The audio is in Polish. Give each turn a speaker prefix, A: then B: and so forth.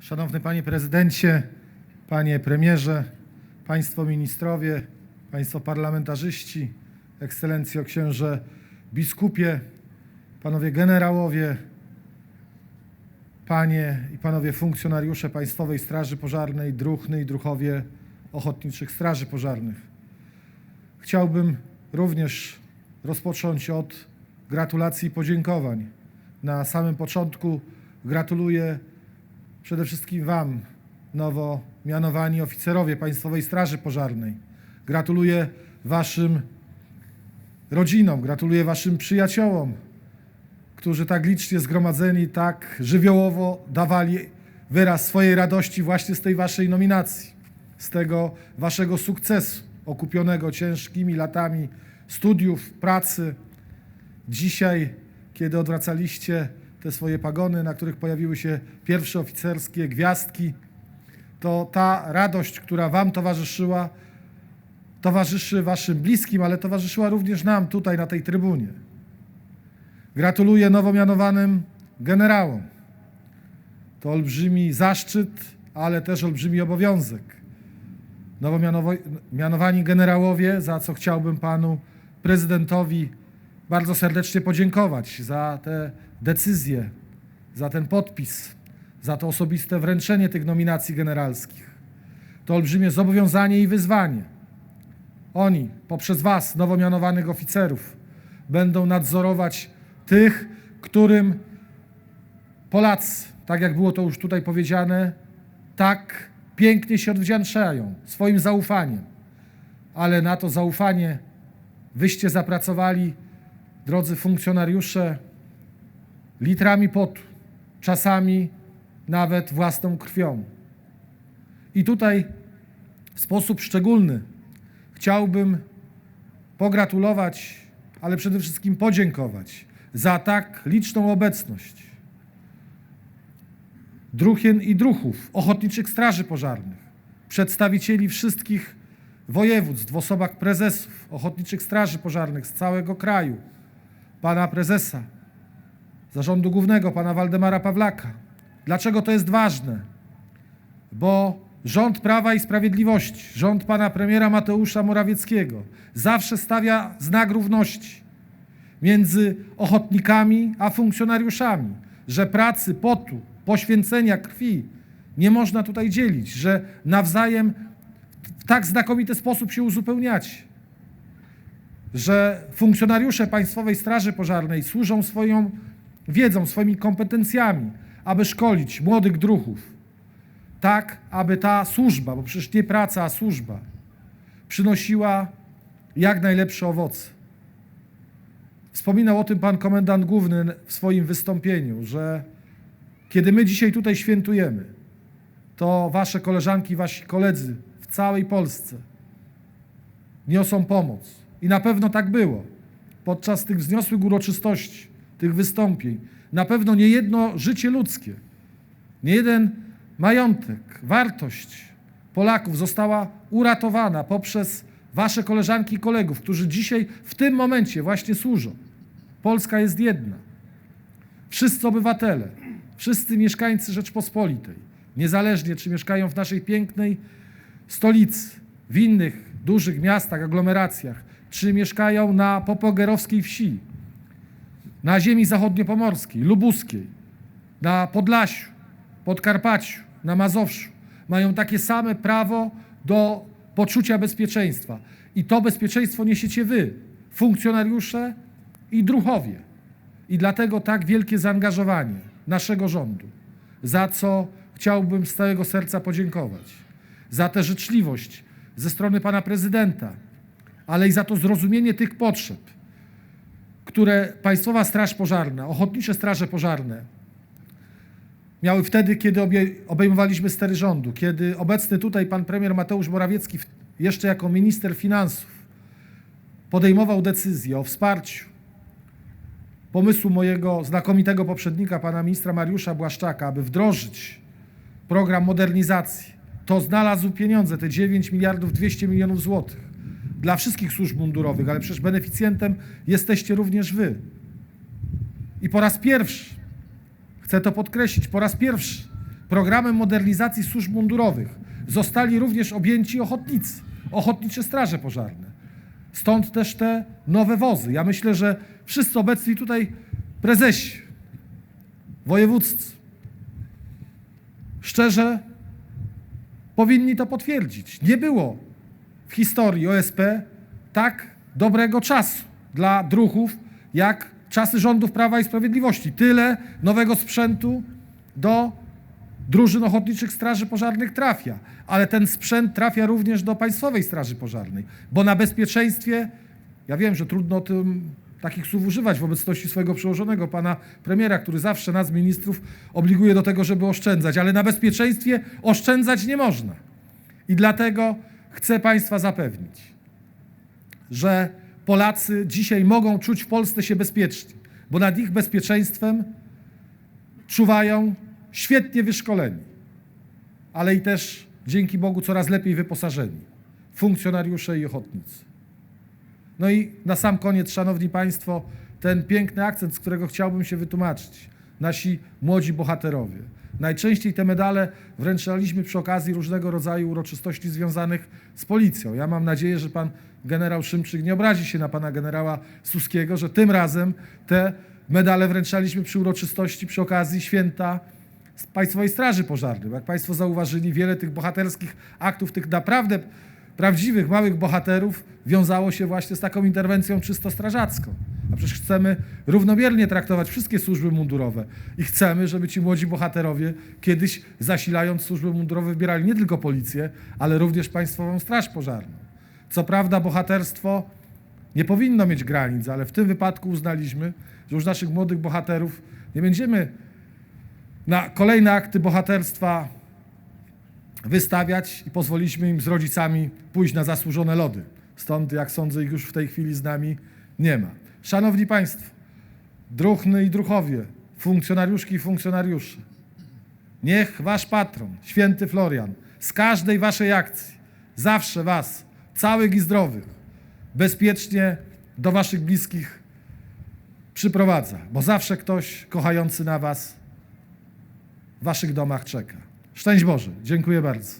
A: Szanowny Panie Prezydencie, Panie Premierze, Państwo Ministrowie, Państwo Parlamentarzyści, Ekscelencjo Księże Biskupie, Panowie Generałowie, Panie i Panowie funkcjonariusze Państwowej Straży Pożarnej, druhny i druhowie Ochotniczych Straży Pożarnych. Chciałbym również rozpocząć od gratulacji i podziękowań. Na samym początku gratuluję przede wszystkim Wam, nowo mianowani oficerowie Państwowej Straży Pożarnej. Gratuluję Waszym rodzinom, gratuluję Waszym przyjaciołom, którzy tak licznie zgromadzeni, tak żywiołowo dawali wyraz swojej radości właśnie z tej Waszej nominacji, z tego Waszego sukcesu, okupionego ciężkimi latami studiów, pracy. Dzisiaj, kiedy odwracaliście te swoje pagony, na których pojawiły się pierwsze oficerskie gwiazdki, to ta radość, która Wam towarzyszyła, towarzyszy Waszym bliskim, ale towarzyszyła również nam tutaj na tej trybunie. Gratuluję nowo mianowanym generałom. To olbrzymi zaszczyt, ale też olbrzymi obowiązek. Nowo mianowani generałowie, za co chciałbym panu prezydentowi bardzo serdecznie podziękować za te decyzje, za ten podpis, za to osobiste wręczenie tych nominacji generalskich. To olbrzymie zobowiązanie i wyzwanie. Oni, poprzez Was, nowo mianowanych oficerów, będą nadzorować tych, którym Polacy, tak jak było to już tutaj powiedziane, tak pięknie się odwdzięczają swoim zaufaniem. Ale na to zaufanie wyście zapracowali, drodzy funkcjonariusze, litrami potu, czasami nawet własną krwią. I tutaj w sposób szczególny chciałbym pogratulować, ale przede wszystkim podziękować za tak liczną obecność druhien i druhów, ochotniczych straży pożarnych, przedstawicieli wszystkich województw w osobach prezesów ochotniczych straży pożarnych z całego kraju, pana prezesa, zarządu głównego, pana Waldemara Pawlaka. Dlaczego to jest ważne? Bo rząd Prawa i Sprawiedliwości, rząd pana premiera Mateusza Morawieckiego zawsze stawia znak równości między ochotnikami a funkcjonariuszami, że pracy, potu, poświęcenia krwi nie można tutaj dzielić, że nawzajem w tak znakomity sposób się uzupełniacie, że funkcjonariusze Państwowej Straży Pożarnej służą swoją wiedzą, swoimi kompetencjami, aby szkolić młodych druhów, tak aby ta służba, bo przecież nie praca, a służba, przynosiła jak najlepsze owoce. Wspominał o tym pan komendant główny w swoim wystąpieniu, że kiedy my dzisiaj tutaj świętujemy, to wasze koleżanki, wasi koledzy w całej Polsce niosą pomoc. I na pewno tak było. Podczas tych wzniosłych uroczystości, tych wystąpień, na pewno nie jedno życie ludzkie, nie jeden majątek, wartość Polaków została uratowana poprzez wasze koleżanki i kolegów, którzy dzisiaj w tym momencie właśnie służą. Polska jest jedna. Wszyscy obywatele, wszyscy mieszkańcy Rzeczpospolitej, niezależnie czy mieszkają w naszej pięknej stolicy, w innych dużych miastach, aglomeracjach, czy mieszkają na popogerowskiej wsi, na ziemi zachodniopomorskiej, lubuskiej, na Podlasiu, Podkarpaciu, na Mazowszu, mają takie same prawo do poczucia bezpieczeństwa. I to bezpieczeństwo niesiecie wy, funkcjonariusze i druhowie. I dlatego tak wielkie zaangażowanie naszego rządu, za co chciałbym z całego serca podziękować. Za tę życzliwość ze strony pana prezydenta, ale i za to zrozumienie tych potrzeb, które Państwowa Straż Pożarna, Ochotnicze Straże Pożarne miały wtedy, kiedy obejmowaliśmy stery rządu, kiedy obecny tutaj pan premier Mateusz Morawiecki, jeszcze jako minister finansów, podejmował decyzję o wsparciu pomysłu mojego znakomitego poprzednika, pana ministra Mariusza Błaszczaka, aby wdrożyć program modernizacji, to znalazł pieniądze, te 9 miliardów 200 milionów złotych dla wszystkich służb mundurowych, ale przecież beneficjentem jesteście również wy. I po raz pierwszy, chcę to podkreślić, po raz pierwszy programem modernizacji służb mundurowych zostali również objęci ochotnicy, ochotnicze straże pożarne. Stąd też te nowe wozy. Ja myślę, że wszyscy obecni tutaj prezesi, wojewódzcy, szczerze powinni to potwierdzić. Nie było w historii OSP tak dobrego czasu dla druhów, jak czasy rządów Prawa i Sprawiedliwości. Tyle nowego sprzętu do drużyn ochotniczych straży pożarnych trafia, ale ten sprzęt trafia również do Państwowej Straży Pożarnej, bo na bezpieczeństwie, ja wiem, że trudno tym takich słów używać w obecności swojego przełożonego, pana premiera, który zawsze nas, ministrów, obliguje do tego, żeby oszczędzać, ale na bezpieczeństwie oszczędzać nie można. I dlatego chcę Państwa zapewnić, że Polacy dzisiaj mogą czuć w Polsce się bezpiecznie, bo nad ich bezpieczeństwem czuwają świetnie wyszkoleni, ale i też dzięki Bogu coraz lepiej wyposażeni funkcjonariusze i ochotnicy. No i na sam koniec, Szanowni Państwo, ten piękny akcent, z którego chciałbym się wytłumaczyć. Nasi młodzi bohaterowie. Najczęściej te medale wręczaliśmy przy okazji różnego rodzaju uroczystości związanych z policją. Ja mam nadzieję, że pan generał Szymczyk nie obrazi się na pana generała Suskiego, że tym razem te medale wręczaliśmy przy uroczystości przy okazji święta Państwowej Straży Pożarnej. Jak Państwo zauważyli, wiele tych bohaterskich aktów, tych naprawdę prawdziwych, małych bohaterów wiązało się właśnie z taką interwencją czysto strażacką. A przecież chcemy równomiernie traktować wszystkie służby mundurowe i chcemy, żeby ci młodzi bohaterowie kiedyś zasilając służby mundurowe wybierali nie tylko policję, ale również Państwową Straż Pożarną. Co prawda bohaterstwo nie powinno mieć granic, ale w tym wypadku uznaliśmy, że już naszych młodych bohaterów nie będziemy na kolejne akty bohaterstwa wystawiać i pozwoliliśmy im z rodzicami pójść na zasłużone lody. Stąd, jak sądzę, ich już w tej chwili z nami nie ma. Szanowni Państwo, druhny i druchowie, funkcjonariuszki i funkcjonariusze, niech Wasz patron, święty Florian, z każdej Waszej akcji zawsze Was, całych i zdrowych, bezpiecznie do Waszych bliskich przyprowadza, bo zawsze ktoś kochający na Was w Waszych domach czeka. Szczęść Boże. Dziękuję bardzo.